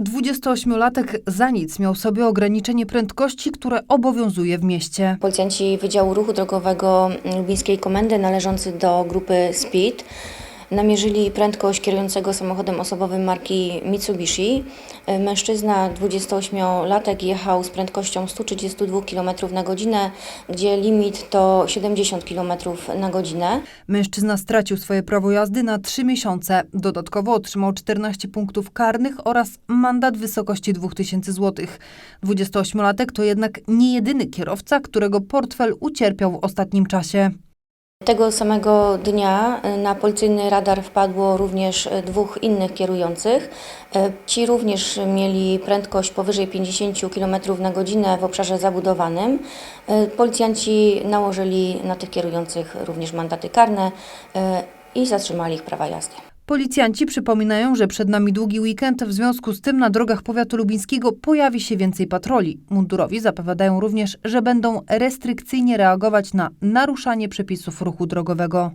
28-latek za nic miał sobie ograniczenie prędkości, które obowiązuje w mieście. Policjanci Wydziału Ruchu Drogowego Lubińskiej Komendy należący do grupy SPEED namierzyli prędkość kierującego samochodem osobowym marki Mitsubishi. E, Mężczyzna 28-latek jechał z prędkością 132 km na godzinę, gdzie limit to 70 km na godzinę. Mężczyzna stracił swoje prawo jazdy na 3 miesiące. Dodatkowo otrzymał 14 punktów karnych oraz mandat w wysokości 2000 zł. 28-latek to jednak nie jedyny kierowca, którego portfel ucierpiał w ostatnim czasie. Tego samego dnia e, na policyjny radar wpadło również e, dwóch innych kierujących. E, Ci również mieli prędkość powyżej 50 km na godzinę w obszarze zabudowanym. Policjanci nałożyli na tych kierujących również mandaty karne i zatrzymali ich prawa jazdy. Policjanci przypominają, że przed nami długi weekend, w związku z tym na drogach powiatu lubińskiego pojawi się więcej patroli. Mundurowi zapowiadają również, że będą restrykcyjnie reagować na naruszanie przepisów ruchu drogowego.